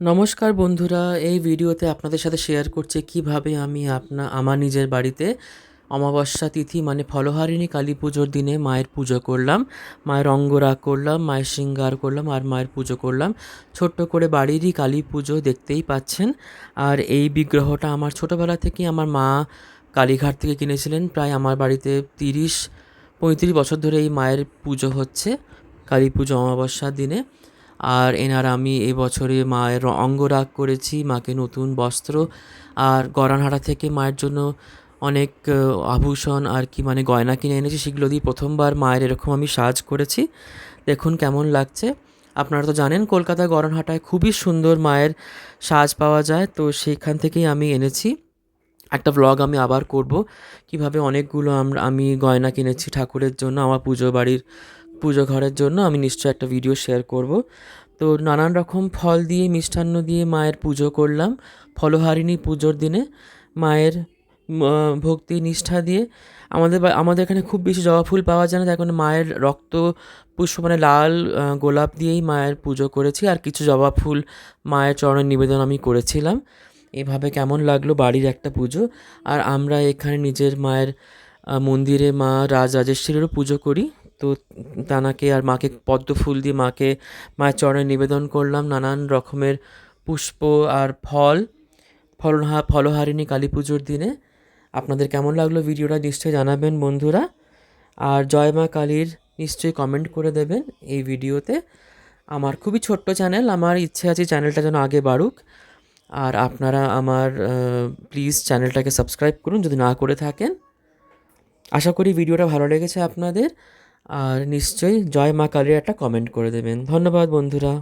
নমস্কার বন্ধুরা, এই ভিডিওতে আপনাদের সাথে শেয়ার করছে কীভাবে আমি আপনা, আমার নিজের বাড়িতে অমাবস্যা তিথি মানে ফলহারিণী কালী পুজোর দিনে মায়ের পুজো করলাম। মায়ের অঙ্গরাগ করলাম, মায়ের শৃঙ্গার করলাম আর মায়ের পুজো করলাম। ছোট্ট করে বাড়িরই কালী পুজো দেখতেই পাচ্ছেন। আর এই বিগ্রহটা আমার ছোটোবেলা থেকেই আমার মা কালীঘাট থেকে কিনেছিলেন। প্রায় আমার বাড়িতে তিরিশ, পঁয়ত্রিশ বছর ধরে এই মায়ের পুজো হচ্ছে কালী পুজো অমাবস্যার দিনে। আর এনার আমি এই বছরে মায়ের অঙ্গরাগ করেছি, মাকে নতুন বস্ত্র। আর গরানহাটা থেকে মায়ের জন্য অনেক আভূষণ আর কি মানে গয়না কিনে এনেছি, সেগুলো দিয়ে প্রথমবার মায়ের এরকম আমি সাজ করেছি। দেখুন কেমন লাগছে। আপনারা তো জানেন কলকাতা গরানহাটায় খুবই সুন্দর মায়ের সাজ পাওয়া যায়, তো সেইখান থেকেই আমি এনেছি। একটা ব্লগ আমি আবার করব, কীভাবে অনেকগুলো আমরা আমি গয়না কিনেছি ঠাকুরের জন্য, আমার পুজো বাড়ির পুজো ঘরের জন্য আমি নিশ্চয়ই একটা ভিডিও শেয়ার করব। তো নানান রকম ফল দিয়ে, মিষ্টান্ন দিয়ে মায়ের পুজো করলাম। ফলহারিণী পুজোর দিনে মায়ের ভক্তি, নিষ্ঠা দিয়ে আমাদের আমাদের এখানে খুব বেশি জবা ফুল পাওয়া যায় না তাই কারণে মায়ের রক্ত পুষ্প মানে লাল গোলাপ দিয়েই মায়ের পুজো করেছি আর কিছু জবা ফুল মায়ের চরণের নিবেদন আমি করেছিলাম। এভাবে কেমন লাগল বাড়ির একটা পুজো? আর আমরা এখানে নিজের মায়ের মন্দিরে মা রাজরাজেশ্বরীরও পুজো করি। তো তানাকে আর মাকে পদ্ম ফুল দিয়ে মাকে মায়ের চরণে নিবেদন করলাম নানান রকমের পুষ্প আর ফল ফলহা ফলহারিণী কালী পুজোর দিনে। আপনাদের কেমন লাগল ভিডিওটা নিশ্চয়ই জানাবেন বন্ধুরা। আর জয় মা কালীর নিশ্চয়ই কমেন্ট করে দেবেন এই ভিডিওতে। আমার খুবই ছোট্ট চ্যানেল আমার ইচ্ছে আছে চ্যানেলটা যেন আগে বাড়ুক। আর আপনারা আমার প্লিজ চ্যানেলটাকে সাবস্ক্রাইব করুন যদি না করে থাকেন। আশা করি ভিডিওটা ভালো লেগেছে আপনাদের। আর নিশ্চয়ই জয় মা কালীর একটা কমেন্ট করে দেবেন। ধন্যবাদ বন্ধুরা।